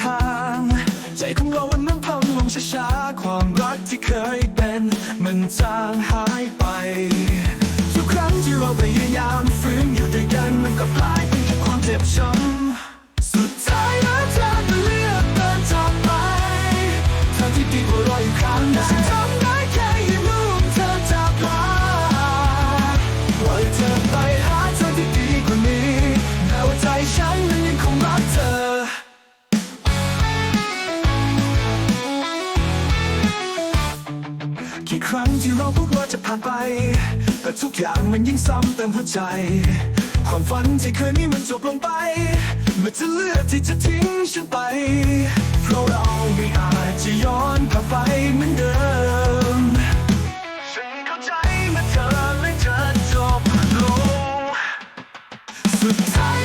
ทาง ใจของเราวันนั้นพังลงช้าๆความรักที่เคยเป็น มันจางหายไป ทุกครั้งที่เราไปยืน ครั้งที่เราพูดว่าจะผ่านไป แต่ทุกอย่างมันยิ่งซ้ำเติมหัวใจ ความฝันที่เคยมีมันจบลงไปเมื่อเธอเลือกที่จะทิ้งฉันไป เพราะเราไม่อาจจะย้อนกลับไปเหมือนเดิมฉันเข้าใจเมื่อเธอและเธอจบลงสุดท้าย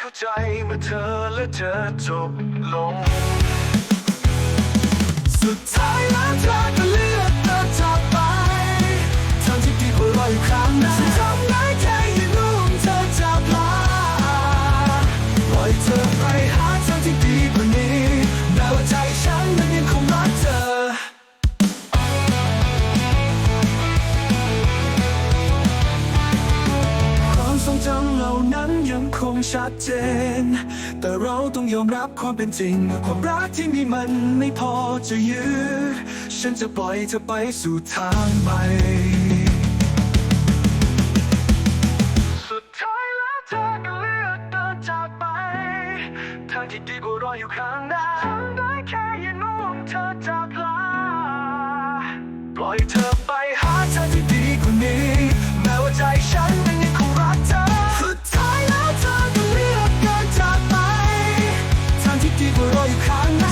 เข้าใจเมื่อเธอและเธอจบลง ยัคงชัดเจน แต่เราต้องยอมรับความเป็นจริง ความรักที่มีมันไม่พอจะยื้ฉันจะปล่อยเธอไปสู่ทางใหม่สุดท้ายแล้วเธอก็เลือกเดินจากไป ทางที่ดีกว่รออยู่ข้างหน้าทำด้แค่ยืนมงเธอจากลา ปล่อยเธอไปหาทางที่ดีกว่านี้ ろゆかない